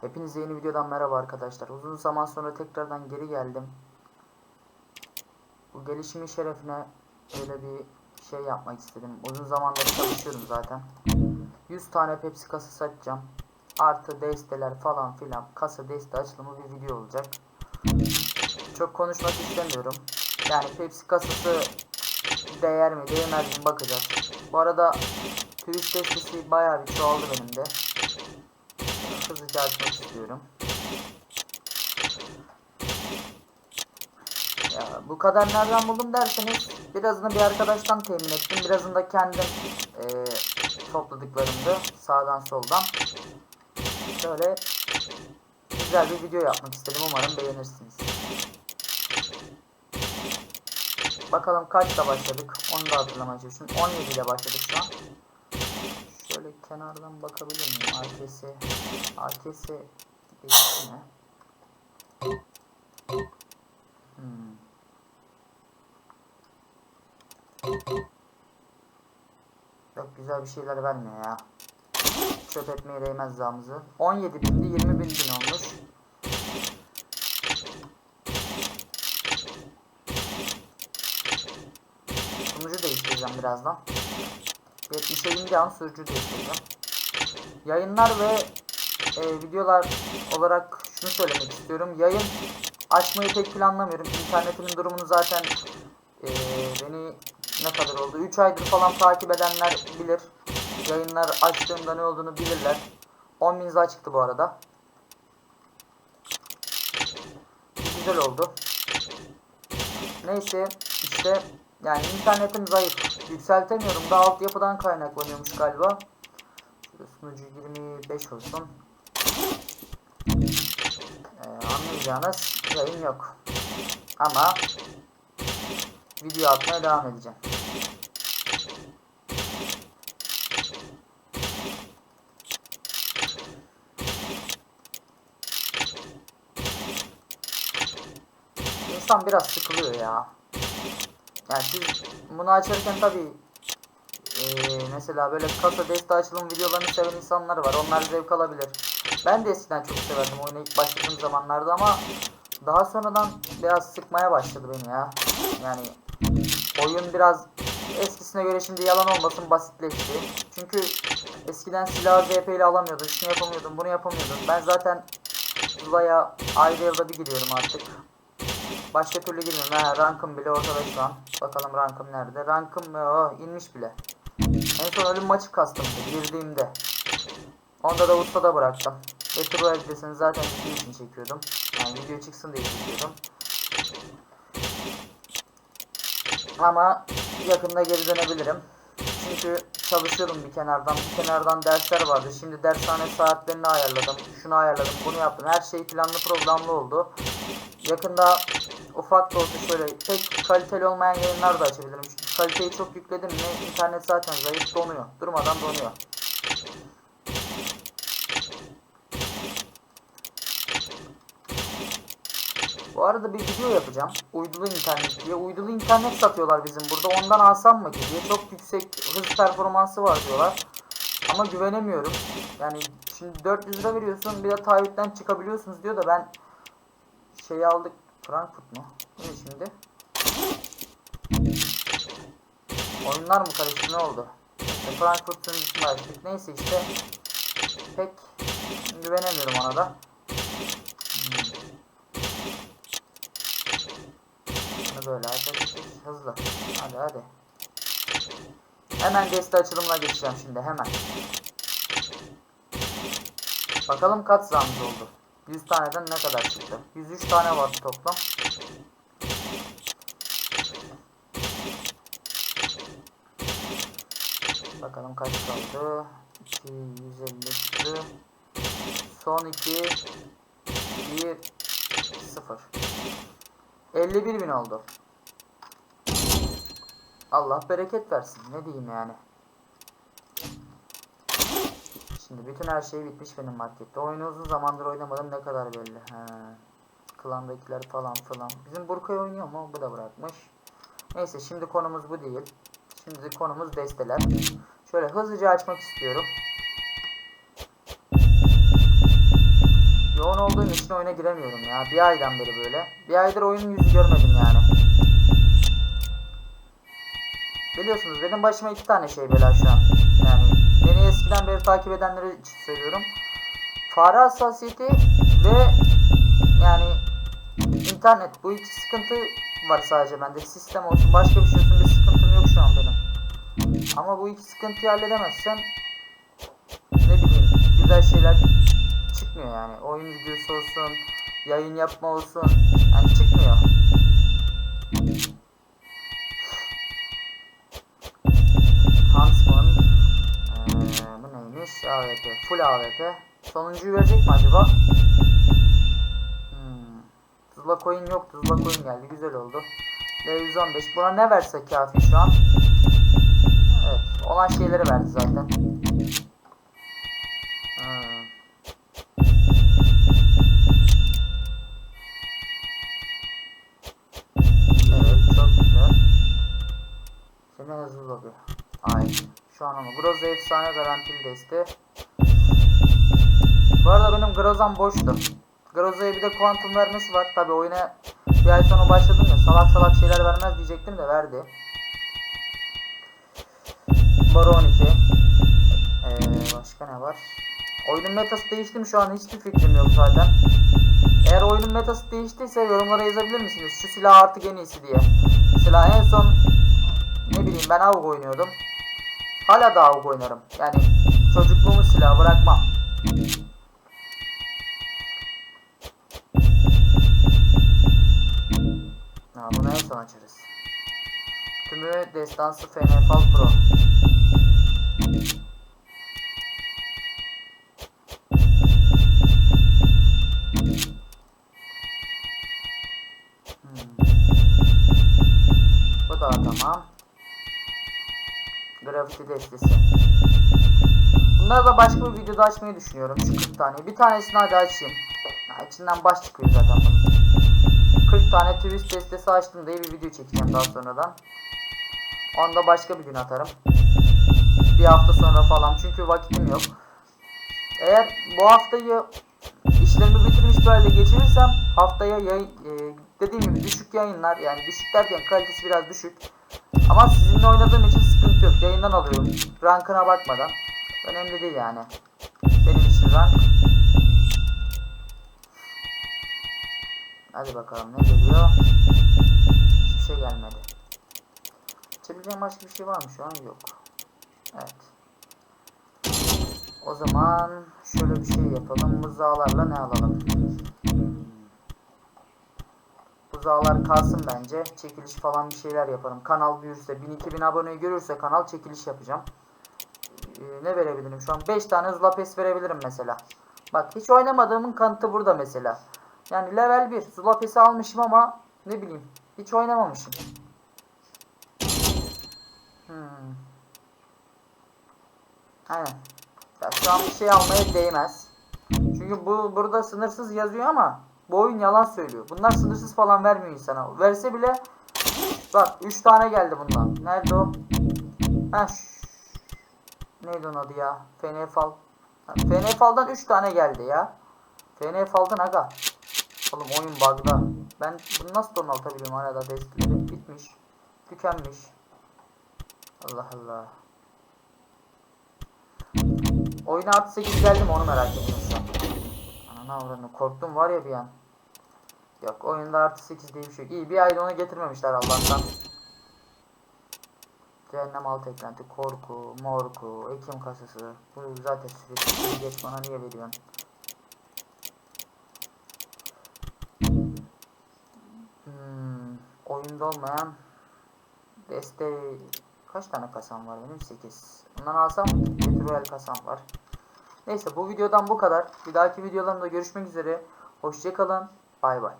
Hepinize yeni videodan merhaba arkadaşlar. Uzun zaman sonra tekrardan geri geldim. Bu gelişimin şerefine böyle bir şey yapmak istedim. Uzun zamandır çalışıyorum zaten. 100 tane Pepsi kasası açacağım. Artı desteler falan filan. Kasa deste açılımı bir video olacak. Çok konuşmak istemiyorum. Yani Pepsi kasası değer mi değmez mi bakacağız. Bu arada turist destesi bayağı bir çoğaldı benim de hızlıca açmak istiyorum. Ya bu kadar nereden buldum derseniz birazını bir arkadaştan temin ettim. Birazını da kendim eee topladıklarımdı sağdan soldan. Şöyle güzel bir video yapmak istedim. Umarım beğenirsiniz. Bakalım kaçta başladık onu da hatırlamaya çalışıyorum. 17 ile başladık şu an. Şöyle kenardan bakabilir miyim? AKS AKS mi? Hmm. Çok güzel bir şeyler vermiyor ya. Çöp etmeye değmez zamızı. 17 bindi 20 bin olmuş. Sunucu değiştireceğim birazdan. 70'e indi an sürücü değiştireceğim. Yayınlar ve e, videolar olarak şunu söylemek istiyorum. Yayın açmayı pek planlamıyorum. İnternetimin durumunu zaten e, beni ne kadar oldu? 3 aydır falan takip edenler bilir. Yayınlar açtığımda ne olduğunu bilirler. 10 bin çıktı bu arada. Güzel oldu. Neyse işte yani internetim zayıf. Yükseltemiyorum da altyapıdan kaynaklanıyormuş galiba. Şöyle sunucu 25 olsun. Ee, anlayacağınız yayın yok. Ama video atmaya devam edeceğim. İnsan biraz sıkılıyor ya. Yani siz bunu açarken tabii eee, mesela böyle kasa deste açılım videolarını seven insanlar var. Onlar zevk alabilir. Ben de eskiden çok severdim oyuna ilk başladığım zamanlarda ama daha sonradan biraz sıkmaya başladı beni ya. Yani oyun biraz eskisine göre şimdi yalan olmasın basitleşti. Çünkü eskiden silahı ZP ile alamıyordun, şunu yapamıyordun, bunu yapamıyordun. Ben zaten Zula'ya ayrı yılda bir giriyorum artık. Başka türlü girmiyorum. Ha, rankım bile ortada şu an. Bakalım rankım nerede? Rankım oh, inmiş bile. En son ölüm maçı kastım girdiğimde. Onda da ustada bıraktım. Battle Royale'desini zaten video için çekiyordum. Yani video çıksın diye çekiyordum. Ama yakında geri dönebilirim. Çünkü çalışıyorum bir kenardan. Bir kenardan dersler vardı. Şimdi dershane saatlerini ayarladım. Şunu ayarladım, bunu yaptım. Her şey planlı programlı oldu. Yakında ufak da olsa şöyle pek kaliteli olmayan yayınlar da açabilirim. Çünkü kaliteyi çok yükledim mi internet zaten zayıf donuyor. Durmadan donuyor. Bu arada bir video yapacağım. Uydulu internet diye. Uydulu internet satıyorlar bizim burada. Ondan alsam mı ki diye. Çok yüksek hız performansı var diyorlar. Ama güvenemiyorum. Yani şimdi 400 lira veriyorsun bir de taahhütten çıkabiliyorsunuz diyor da ben şeyi aldık. Frankfurt mu? Ne şimdi? Oyunlar mı karıştı ne oldu? İşte Frankfurt sunucusunu açtık. Neyse işte pek güvenemiyorum ona da. Hmm. Bunu böyle açacağız. Hızlı. Hadi hadi. Hemen deste açılımına geçeceğim şimdi hemen. Bakalım kaç zamımız oldu. 100 taneden ne kadar çıktı? 103 tane var toplam. Bakalım kaç kaldı? 2, 150 çıktı. Son 2, 1, 0. 51 bin oldu. Allah bereket versin. Ne diyeyim yani. Şimdi bütün her şey bitmiş benim markette. Oyunu uzun zamandır oynamadım ne kadar belli. He. Klandakiler falan filan. Bizim Burkay oynuyor mu? Bu da bırakmış. Neyse şimdi konumuz bu değil. Şimdi konumuz desteler. Şöyle hızlıca açmak istiyorum. Olduğum için oyuna giremiyorum ya. Bir aydan beri böyle. Bir aydır oyunun yüzü görmedim yani. Biliyorsunuz benim başıma iki tane şey bela şu an. Yani beni eskiden beri takip edenleri söylüyorum. Fare hassasiyeti ve yani internet bu iki sıkıntı var sadece bende. Sistem olsun başka bir şey olsun bir sıkıntım yok şu an benim. Ama bu iki sıkıntıyı halledemezsem ne bileyim güzel şeyler çıkmıyor yani. Oyun videosu olsun, yayın yapma olsun. Yani çıkmıyor. Huntsman. Ee, bu neymiş? AWP. Full AWP. Sonuncuyu verecek mi acaba? Hmm. Tuzla coin yok. Tuzla coin geldi. Güzel oldu. L115. Buna ne verse kafi şu an? Evet. Olan şeyleri verdi zaten. Hmm. Ama. Groza efsane garantili deste. Bu arada benim Groza'm boştu. Groza'ya bir de kuantum vermesi var. Tabi oyuna bir ay sonra başladım ya salak salak şeyler vermez diyecektim de verdi. Baro 12. Ee, başka ne var? Oyunun metası değişti mi şu an hiçbir fikrim yok zaten. Eğer oyunun metası değiştiyse yorumlara yazabilir misiniz? Şu silah artık en iyisi diye. Mesela en son ne bileyim ben AUG oynuyordum. Hala da AUG oynarım. Yani çocukluğumun silahı bırakmam. Ha, bunu en son açarız. Tümü destansı FNFAL Pro. Destesi. Bunları da başka bir videoda açmayı düşünüyorum. Şu 40 tane. Bir tanesini hadi açayım. Ya içinden baş çıkıyor zaten bunun. 40 tane twist destesi açtım diye bir video çekeceğim daha sonradan. Onu da başka bir gün atarım. Bir hafta sonra falan çünkü vakitim yok. Eğer bu haftayı işlerimi bitirmiş bir halde geçirirsem haftaya yayın, e, dediğim gibi düşük yayınlar yani düşük derken kalitesi biraz düşük. Ama sizinle oynadığım için sıkıntı yok. Yayından alıyorum. Rankına bakmadan. Önemli değil yani. Benim için rank. Hadi bakalım ne geliyor? Hiçbir şey gelmedi. Açabileceğim başka bir şey var mı şu an? Yok. Evet. O zaman şöyle bir şey yapalım. Buzağlarla ne alalım? Buzağlar kalsın bence. Çekiliş falan bir şeyler yaparım. Kanal büyürse 1000-2000 aboneyi görürse kanal çekiliş yapacağım. Ee, ne verebilirim şu an? 5 tane Zula Pes verebilirim mesela. Bak hiç oynamadığımın kanıtı burada mesela. Yani level 1 Zula Pes'i almışım ama ne bileyim hiç oynamamışım. Hmm. Aynen. Şu an bir şey almaya değmez. Çünkü bu burada sınırsız yazıyor ama bu oyun yalan söylüyor. Bunlar sınırsız falan vermiyor insana. Verse bile bak 3 tane geldi bundan. Nerede o? Ha Neydi onun adı ya? Fenefal. Fenefal'dan 3 tane geldi ya. Fenefal'dan aga. Oğlum oyun bug'da. Ben bunu nasıl donatabilirim arada desteleri bitmiş. Tükenmiş. Allah Allah. Oyuna artı 8 geldi mi onu merak ediyorum şu an. Ananı avradını korktum var ya bir an. Yok oyunda artı 8 diye bir şey yok. İyi bir ayda onu getirmemişler Allah'tan. Cehennem alt eklenti, korku, morku, ekim kasası. Bu zaten sürekli geç bana niye veriyorsun? Hmm, oyunda olmayan deste kaç tane kasam var benim 8 bundan alsam Petrol kasam var neyse bu videodan bu kadar. Bir dahaki videolarımda görüşmek üzere. Hoşçakalın bay bay